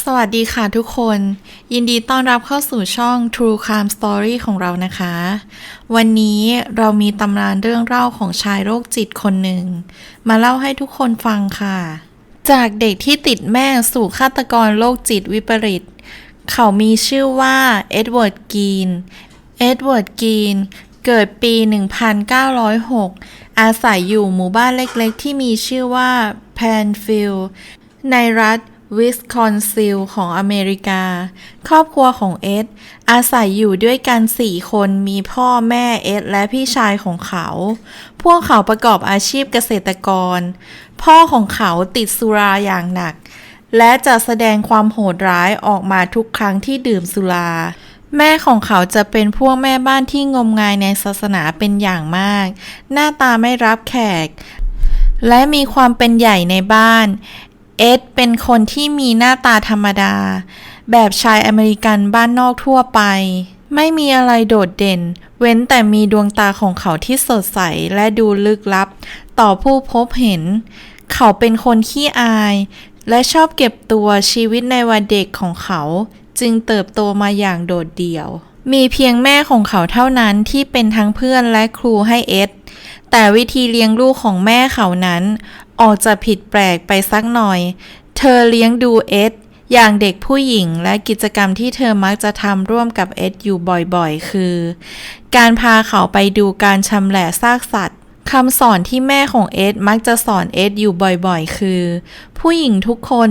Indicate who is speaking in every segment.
Speaker 1: สวัสดีค่ะทุกคน ยินดีต้อนรับเข้าสู่ช่อง True Crime Story ของเรานะคะ วันนี้เรามีตำนานเรื่องเล่าของชายโรคจิตคนหนึ่ง มาเล่าให้ทุกคนฟังค่ะ จากเด็กที่ติดแม่สู่ฆาตกรโรคจิตวิปริต เขามีชื่อว่าเอ็ดเวิร์ดกีน เอ็ดเวิร์ดกีนเกิดปี 1906 อาศัยอยู่หมู่บ้านเล็กๆ ที่มีชื่อว่าแพนฟิลด์ในรัฐ วิสคอนซิลของอเมริกา ครอบครัวของเอ็ด อาศัยอยู่ด้วยกันสี่คนมีพ่อแม่เอ็ดและพี่ชายของเขา พวกเขาประกอบอาชีพเกษตรกร พ่อของเขาติดสุราอย่างหนัก และจะแสดงความโหดร้ายออกมาทุกครั้งที่ดื่มสุราแม่ของเขาจะเป็นพวกแม่บ้านที่งมงายในศาสนาเป็นอย่างมาก หน้าตาไม่รับแขก และมีความเป็นใหญ่ในบ้าน เอ็ดเป็นคนที่มีหน้าตาธรรมดา แบบชายอเมริกันบ้านนอกทั่วไป ไม่มีอะไรโดดเด่น เว้นแต่มีดวงตาของเขาที่สดใสและดูลึกลับ ต่อผู้พบเห็น เขาเป็นคนขี้อาย และชอบเก็บตัวชีวิตในวัยเด็กของเขา จึงเติบโตมาอย่างโดดเดี่ยว มีเพียงแม่ของเขาเท่านั้นที่เป็นทั้งเพื่อนและครูให้เอ็ด แต่วิธีเลี้ยงลูกของแม่เขานั้น ออกจะผิดแปลกไปสักหน่อย เธอเลี้ยงดูเอ็ดอย่างเด็กผู้หญิงและกิจกรรมที่เธอมักจะทำร่วมกับเอ็ดอยู่บ่อยๆ คือ การพาเขาไปดูการชำแหละซากสัตว์คำสอนที่แม่ของเอ็ดมักจะสอนเอ็ดอยู่บ่อยๆ คือ ผู้หญิงทุกคน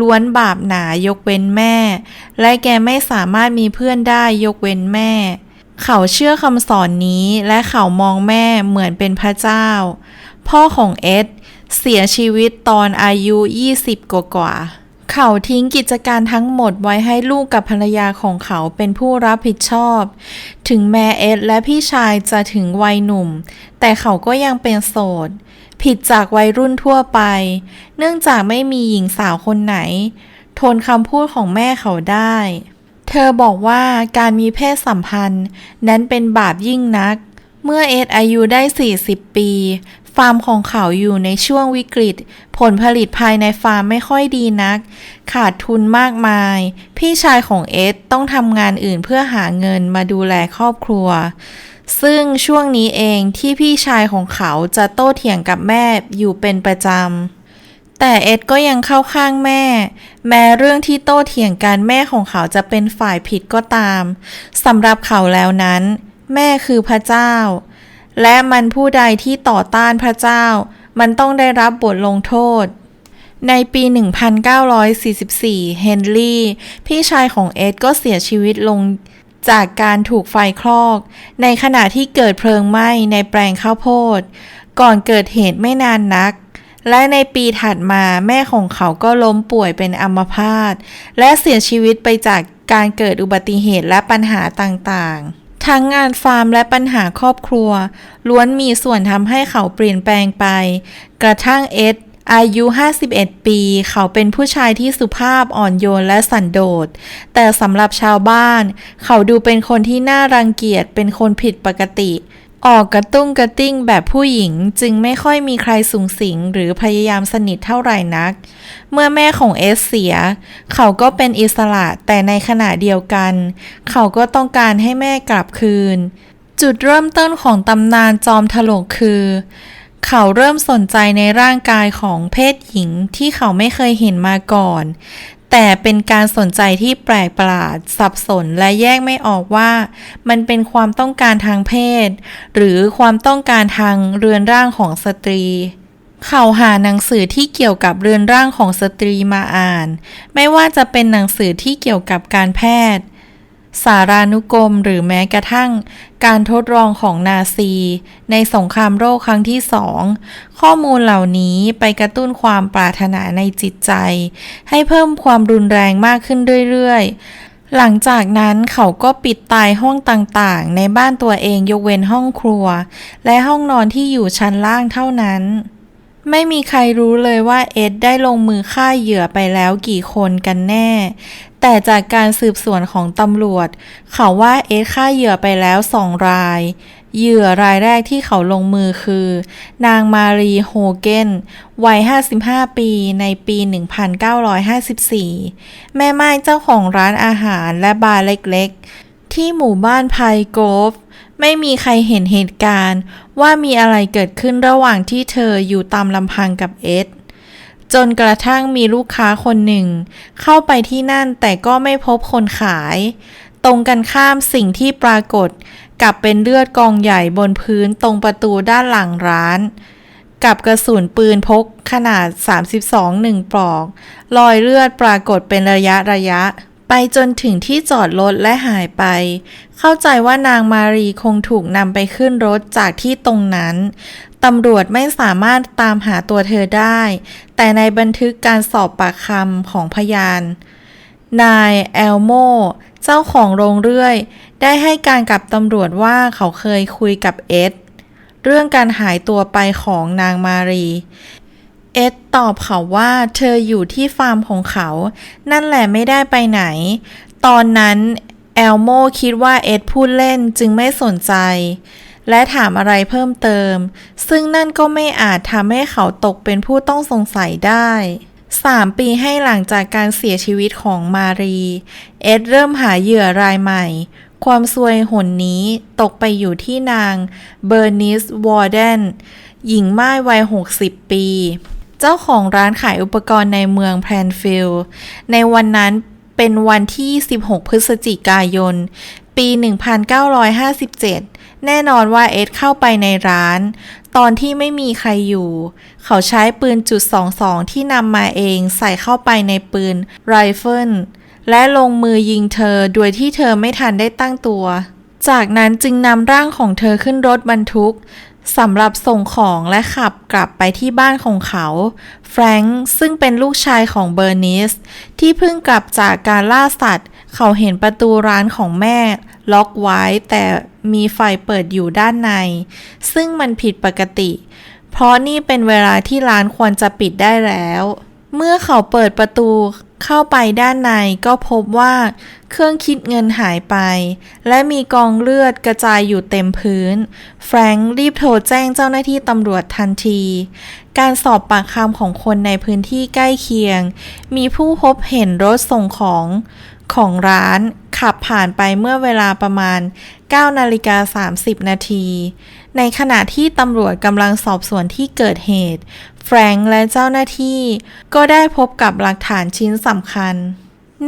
Speaker 1: ล้วนบาปหนายกเว้นแม่ และแกไม่สามารถมีเพื่อนได้ยกเว้นแม่ เขาเชื่อคำสอนนี้และเขามองแม่เหมือนเป็นพระเจ้า พ่อของเอ็ดเสียชีวิตตอนอายุ 20 กว่ากว่า เขาทิ้งกิจการทั้งหมดไว้ให้ลูกกับภรรยาของเขาเป็นผู้รับผิดชอบ ถึงแม้เอ็ดและพี่ชายจะถึงวัยหนุ่ม แต่เขาก็ยังเป็นโสด ผิดจากวัยรุ่นทั่วไป เนื่องจากไม่มีหญิงสาวคนไหน ทนคำพูดของแม่เขาได้ เธอบอกว่าการมีเพศสัมพันธ์ นั้นเป็นบาปยิ่งนัก เมื่อเอ็ดอายุได้ 40 ปี ฟาร์มของเขาอยู่ในช่วงวิกฤต ผลผลิตภายในฟาร์มไม่ค่อยดีนัก ขาดทุนมากมาย พี่ชายของเอ็ดต้องทำงานอื่นเพื่อหาเงินมาดูแลครอบครัว ซึ่งช่วงนี้เองที่พี่ชายของเขาจะโต้เถียงกับแม่อยู่เป็นประจำ แต่เอ็ดก็ยังเข้าข้างแม่ แม้เรื่องที่โต้เถียงกันแม่ของเขาจะเป็นฝ่ายผิดก็ตามสำหรับเขาแล้วนั้น แม่คือพระเจ้า และมันผู้ใดที่ต่อต้านพระเจ้า มันต้องได้รับบทลงโทษ ในปี 1944 เฮนรี่ พี่ชายของเอ็ดก็เสียชีวิตลงจากการถูกไฟคลอก ในขณะที่เกิดเพลิงไหม้ในแปลงข้าวโพด ก่อนเกิดเหตุไม่นานนัก และในปีถัดมาแม่ของเขาก็ล้มป่วยเป็นอัมพาตและเสียชีวิตไปจากการเกิดอุบัติเหตุและปัญหาต่างๆ ทั้งงานฟาร์มและปัญหาครอบครัว ล้วนมีส่วนทำให้เขาเปลี่ยนแปลงไป กระทั่งเอ็ดอายุ 51 ปี เขาเป็นผู้ชายที่สุภาพอ่อนโยนและสันโดษ แต่สำหรับชาวบ้าน เขาดูเป็นคนที่น่ารังเกียจ เป็นคนผิดปกติ ออกกระตุ้งกระติ้งแบบผู้หญิงจึงไม่ค่อยมีใครสูงสิงหรือพยายามสนิทเท่าไหร่นัก เมื่อแม่ของเอสเสีย เขาก็เป็นอิสระแต่ในขณะเดียวกัน เขาก็ต้องการให้แม่กลับคืน จุดเริ่มต้นของตำนานจอมถลกคือ เขาเริ่มสนใจในร่างกายของเพศหญิงที่เขาไม่เคยเห็นมาก่อน แต่เป็นการสนใจที่แปลกประหลาด สับสนและแยกไม่ออกว่า มันเป็นความต้องการทางเพศ หรือความต้องการทางเรือนร่างของสตรี เขาหาหนังสือที่เกี่ยวกับเรือนร่างของสตรีมาอ่าน ไม่ว่าจะเป็นหนังสือที่เกี่ยวกับการแพทย์ สารานุกรมหรือแม้กระทั่ง การทดลองของนาซี ในสงครามโลกครั้งที่สองข้อมูลเหล่านี้ไปกระตุ้นความปรารถนาในจิตใจ ให้เพิ่มความรุนแรงมากขึ้นเรื่อยๆ หลังจากนั้นเขาก็ปิดตายห้องต่างๆ ในบ้านตัวเองยกเว้นห้องครัว และห้องนอนที่อยู่ชั้นล่างเท่านั้น ไม่มีใครรู้เลยว่าเอ็ดได้ลงมือฆ่าเหยื่อไปแล้วกี่คนกันแน่ แต่จากการสืบสวนของตำรวจ เขาว่าเอ็ดฆ่าเหยื่อไปแล้วสองราย เหยื่อรายแรกที่เขาลงมือคือ นางมารีโฮเกนวัย 55 ปีในปี 1954 แม่ไม้เจ้าของร้านอาหารและบาร์เล็กๆ ที่หมู่บ้านไพโกฟ ไม่มีใครเห็นเหตุการณ์ ว่ามีอะไรเกิดขึ้นระหว่างที่เธออยู่ตามลำพังกับเอ็ดจนกระทั่งมีลูกค้าคนหนึ่ง เข้าไปที่นั่นแต่ก็ไม่พบคนขาย ตรงกันข้ามสิ่งที่ปรากฏกลับเป็นเลือดกองใหญ่บนพื้นตรงประตูด้านหลังร้าน กับกระสุนปืนพกขนาด 32หนึ่งปลอก รอยเลือดปรากฏเป็นระยะระยะ ไปจนถึงที่จอดรถและหายไป เข้าใจว่านางมารีคงถูกนำไปขึ้นรถจากที่ตรงนั้น ตำรวจไม่สามารถตามหาตัวเธอได้ แต่ในบันทึกการสอบปากคำของพยาน นายแอลโม เจ้าของโรงเรื่อย ได้ให้การกับตำรวจว่าเขาเคยคุยกับเอ็ดเรื่องการหายตัวไปของนางมารี เอ็ดตอบเขาว่าเธออยู่ที่ฟาร์มของเขา นั่นแหละไม่ได้ไปไหน ตอนนั้นแอลโมคิดว่าเอ็ดพูดเล่นจึงไม่สนใจ และถามอะไรเพิ่มเติม ซึ่งนั่นก็ไม่อาจทำให้เขาตกเป็นผู้ต้องสงสัยได้สามปีให้หลังจากการเสียชีวิตของมารี เอ็ดเริ่มหาเหยื่อรายใหม่ ความซวยหนนี้ตกไปอยู่ที่นางเบอร์นิสวอร์เดนหญิงม่ายวัย 60 ปี เจ้าของร้านขายอุปกรณ์ในเมืองแพลนฟิลด์ในวันนั้นเป็นวันที่ 16 พฤศจิกายน ปี 1957 แน่นอนว่าเอ็ดเข้าไปในร้าน ตอนที่ไม่มีใครอยู่ เขาใช้ปืนจุด22 ที่นำมาเองใส่เข้าไปในปืนไรเฟิลและลงมือยิงเธอโดยที่เธอไม่ทันได้ตั้งตัว จากนั้นจึงนำร่างของเธอขึ้นรถบรรทุก สำหรับส่งของและขับกลับไปที่บ้านของเขา แฟรงค์ซึ่งเป็นลูกชายของเบอร์นิส ที่เพิ่งกลับจากการล่าสัตว์ เขาเห็นประตูร้านของแม่ ล็อกไว้แต่มีไฟเปิดอยู่ด้านใน ซึ่งมันผิดปกติ เพราะนี่เป็นเวลาที่ร้านควรจะปิดได้แล้ว เมื่อเขาเปิดประตู เข้าไปด้านในก็พบว่าเครื่องคิดเงินหายไป และมีกองเลือดกระจายอยู่เต็มพื้น แฟรงค์รีบโทรแจ้งเจ้าหน้าที่ตำรวจทันที การสอบปากคำของคนในพื้นที่ใกล้เคียง มีผู้พบเห็นรถส่งของของร้าน ขับผ่านไปเมื่อเวลาประมาณ 9 นาฬิกา 30 นาที ในขณะที่ตำรวจกำลังสอบสวนที่เกิดเหตุ แฟรงค์และเจ้าหน้าที่ก็ได้พบกับหลักฐานชิ้นสำคัญ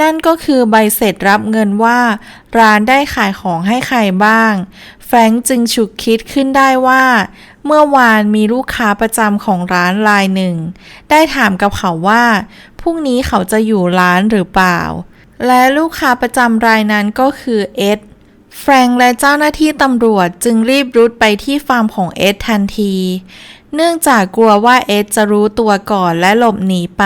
Speaker 1: นั่นก็คือใบเสร็จรับเงินว่า ร้านได้ขายของให้ใครบ้าง แฟรงค์จึงฉุกคิดขึ้นได้ว่า เมื่อวานมีลูกค้าประจำของร้านรายหนึ่ง ได้ถามกับเขาว่าพรุ่งนี้เขาจะอยู่ร้านหรือเปล่า และลูกค้าประจำรายนั้นก็คือเอ็ดแฟรงและเจ้าหน้าที่ตำรวจจึงรีบรุดไปที่ฟาร์มของเอ็ดทันที เนื่องจากกลัวว่าเอ็ดจะรู้ตัวก่อนและหลบหนีไป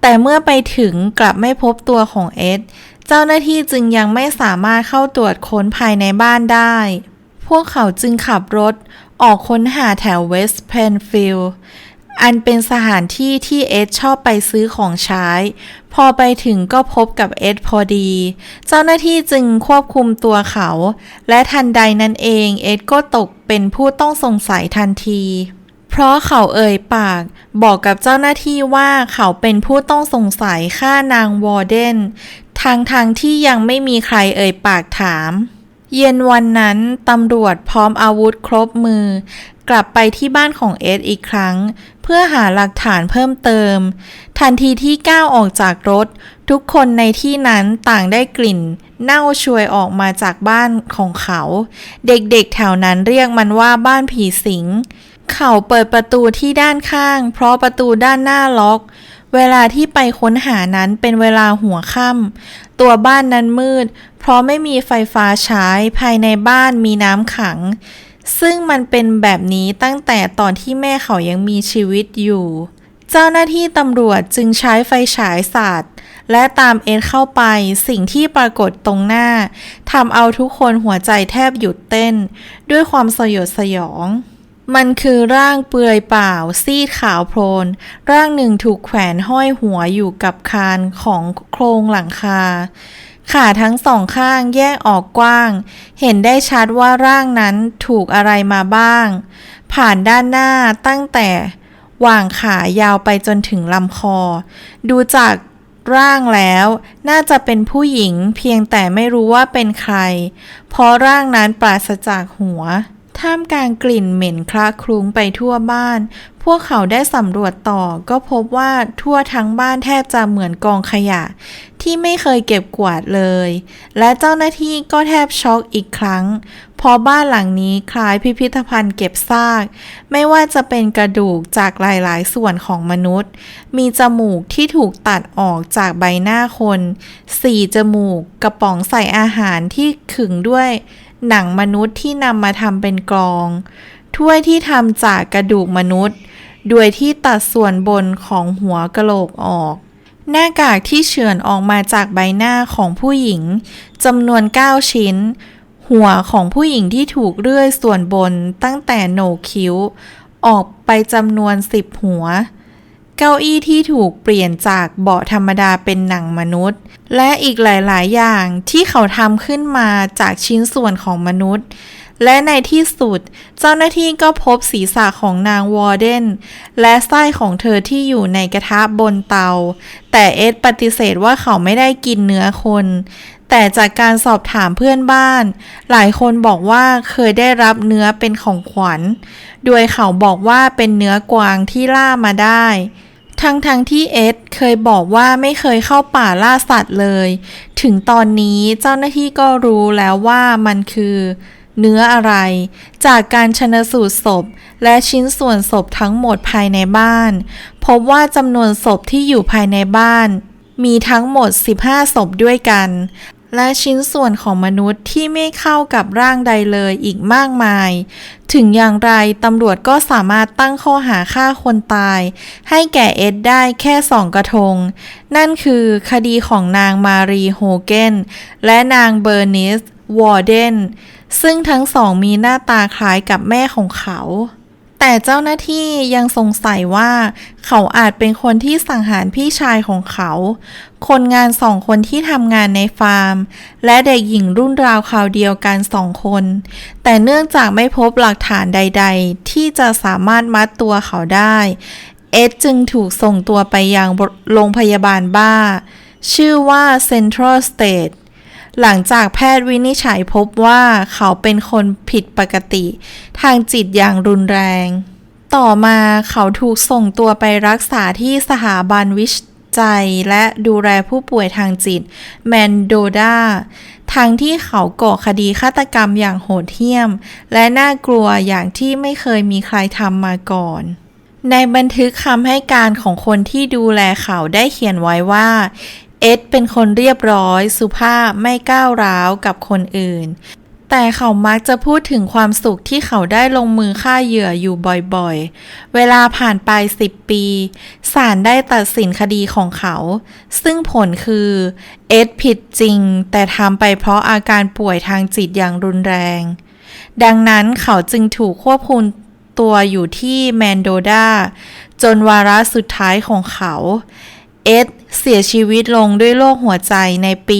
Speaker 1: แต่เมื่อไปถึงกลับไม่พบตัวของเอ็ดเจ้าหน้าที่จึงยังไม่สามารถเข้าตรวจค้นภายในบ้านได้ พวกเขาจึงขับรถออกค้นหาแถวเวสต์เพนฟิลด์ อันเป็นสถานที่ที่เอ็ดชอบไปซื้อของใช้ พอไปถึงก็พบกับเอ็ดพอดี เจ้าหน้าที่จึงควบคุมตัวเขา และทันใดนั้นเองเอ็ดก็ตกเป็นผู้ต้องสงสัยทันที เพราะเขาเอ่ยปาก บอกกับเจ้าหน้าที่ว่าเขาเป็นผู้ต้องสงสัยฆ่านางวอร์เดนทางทางที่ยังไม่มีใครเอ่ยปากถาม เย็นวันนั้นตำรวจพร้อมอาวุธครบมือ กลับไปที่บ้านของเอ็ดอีกครั้ง เพื่อหาหลักฐานเพิ่มเติม ทันทีที่ก้าวออกจากรถ ทุกคนในที่นั้นต่างได้กลิ่น เน่าช่วยออกมาจากบ้านของเขา เด็กๆแถวนั้นเรียกมันว่าบ้านผีสิง เขาเปิดประตูที่ด้านข้าง เพราะประตูด้านหน้าล็อกเเวลาที่ไปค้นหานั้นเป็นเวลาหัวค่ำตัวบ้านนั้นมืด เพราะไม่มีไฟฟ้าใช้ภายในบ้านมีน้ำขัง ซึ่งมันเป็นแบบนี้ตั้งแต่ตอนที่แม่เขายังมีชีวิตอยู่ เจ้าหน้าที่ตำรวจจึงใช้ไฟฉายสาดและตามเอ็ดเข้าไปสิ่งที่ปรากฏตรงหน้าทำเอาทุกคนหัวใจแทบหยุดเต้น ด้วยความสยดสยอง มันคือร่างเปลือยเปล่า ซีดขาวโพลน ร่างหนึ่งถูกแขวนห้อยหัวอยู่กับคานของโครงหลังคา ขาทั้งสองข้างแยกออกกว้าง เห็นได้ชัดว่าร่างนั้นถูกอะไรมาบ้าง ผ่านด้านหน้าตั้งแต่วางขายาวไปจนถึงลำคอ ดูจากร่างแล้วน่าจะเป็นผู้หญิงเพียงแต่ไม่รู้ว่าเป็นใคร เพราะร่างนั้นปราศจากหัว ท่ามกลางกลิ่นเหม็นคละคลุ้งไปทั่วบ้าน พวกเขาได้สำรวจต่อก็พบว่าทั่วทั้งบ้านแทบจะเหมือนกองขยะ ที่ไม่เคยเก็บกวาดเลย และเจ้าหน้าที่ก็แทบช็อกอีกครั้งเพราะบ้านหลังนี้คล้ายพิพิธภัณฑ์เก็บซาก ไม่ว่าจะเป็นกระดูกจากหลาย ๆ ส่วนของมนุษย์ มีจมูกที่ถูกตัดออกจากใบหน้าคนสี่จมูกกระป๋องใส่อาหารที่ขึงด้วย หนังมนุษย์ที่นำมาทำเป็นกรอง ถ้วยที่ทำจากกระดูกมนุษย์ โดยที่ตัดส่วนบนของหัวกะโหลกออก หน้ากากที่เฉือนออกมาจากใบหน้าของผู้หญิงจำนวน 9 ชิ้น หัวของผู้หญิงที่ถูกเลื่อยส่วนบนตั้งแต่โหนกคิ้ว ออกไปจำนวน 10 หัว เก้าอี้ที่ถูกเปลี่ยนจากเบาะธรรมดาเป็นหนังมนุษย์ และอีกหลาย ๆ อย่างที่เขาทำขึ้นมาจากชิ้นส่วนของมนุษย์ และในที่สุด เจ้าหน้าที่ก็พบศีรษะของนางวอร์เดนและไส้ของเธอที่อยู่ในกระทะบนเตา แต่เอ็ดปฏิเสธว่าเขาไม่ได้กินเนื้อคน แต่จากการสอบถามเพื่อนบ้าน หลายคนบอกว่าเคยได้รับเนื้อเป็นของขวัญ โดยเขาบอกว่าเป็นเนื้อกวางที่ล่ามาได้ ทั้งทั้งๆที่เอ็ดเคยบอกว่าไม่เคยเข้าป่าล่าสัตว์เลย ถึงตอนนี้เจ้าหน้าที่ก็รู้แล้วว่ามันคือเนื้ออะไร จากการชนสูตรศพ และชิ้นส่วนศพทั้งหมดภายในบ้าน พบว่าจำนวนศพที่อยู่ภายในบ้าน มีทั้งหมด 15 ศพด้วยกัน และชิ้นส่วนของมนุษย์ที่ไม่เข้ากับร่างใดเลยอีกมากมาย ถึงอย่างไรตำรวจก็สามารถตั้งข้อหาฆ่าคนตาย ให้แก่เอ็ดได้แค่สองกระทง นั่นคือคดีของนางมารีโฮเกนและนางเบอร์นิสวอร์เดนซึ่งทั้งสองมีหน้าตาคล้ายกับแม่ของเขา แต่เจ้าหน้าที่ยังสงสัยว่า เขาอาจเป็นคนที่สังหารพี่ชายของเขา คนงานสองคนที่ทำงานในฟาร์ม และเด็กหญิงรุ่นราวคราวเดียวกันสองคน แต่เนื่องจากไม่พบหลักฐานใด ๆ ที่จะสามารถมัดตัวเขาได้ เอ็ดจึงถูกส่งตัวไปยังโรงพยาบาลบ้า ชื่อว่า Central State หลังจากแพทย์วินิจฉัยพบว่าเขาเป็นคนผิดปกติ ทางจิตอย่างรุนแรง ต่อมาเขาถูกส่งตัวไปรักษาที่สถาบันวิจัยและดูแลผู้ป่วยทางจิตแมนโดดาทั้งที่เขาก่อคดีฆาตกรรมอย่างโหดเหี้ยม และน่ากลัวอย่างที่ไม่เคยมีใครทำมาก่อนในบันทึกคำให้การของคนที่ดูแลเขาได้เขียนไว้ว่า เอ็ดเป็นคนเรียบร้อย สุภาพไม่ก้าวร้าวกับคนอื่น แต่เขามักจะพูดถึงความสุขที่เขาได้ลงมือฆ่าเหยื่ออยู่บ่อยๆ เวลาผ่านไป10ปี ศาลได้ตัดสินคดีของเขา ซึ่งผลคือ เอ็ดผิดจริง แต่ทำไปเพราะอาการป่วยทางจิตอย่างรุนแรง ดังนั้นเขาจึงถูกควบคุมตัวอยู่ที่แมนโดดาจนวาระสุดท้ายของเขา เอ็ดเสียชีวิตลงด้วยโรคหัวใจในปี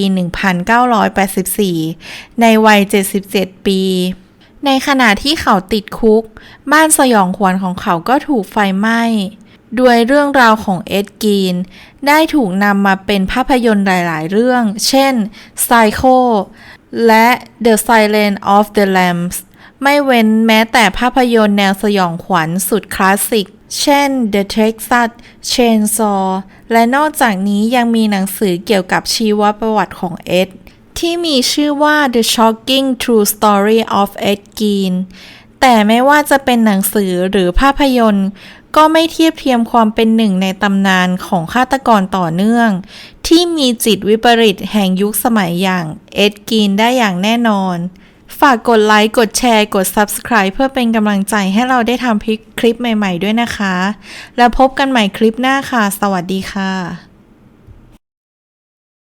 Speaker 1: 1984 ในวัย 77 ปี ในขณะที่เขาติดคุก บ้านสยองขวัญของเขาก็ถูกไฟไหม้ด้วยเรื่องราวของเอ็ดกีน ได้ถูกนำมาเป็นภาพยนตร์หลาย ๆ เรื่อง เช่น Psycho และ The Silence of the Lambs ไม่เว้นแม้แต่ภาพยนตร์แนวสยองขวัญสุดคลาสสิก เช่น The Texas Chainsaw และนอกจากนี้ยังมีหนังสือเกี่ยวกับชีวประวัติของเอ็ดที่มีชื่อว่า The Shocking True Story of Ed Gein แต่ไม่ว่าจะเป็นหนังสือหรือภาพยนตร์ ก็ไม่เทียบเทียมความเป็นหนึ่งในตำนานของฆาตกรต่อเนื่อง ที่มีจิตวิปริตแห่งยุคสมัยอย่างเอ็ดกีนได้อย่างแน่นอน ฝากกดไลค์ กดแชร์ กด Subscribe เพื่อเป็นกำลังใจให้เราได้ทำคลิปใหม่ๆด้วยนะคะ แล้วพบกันใหม่คลิปหน้าค่ะ สวัสดีค่ะ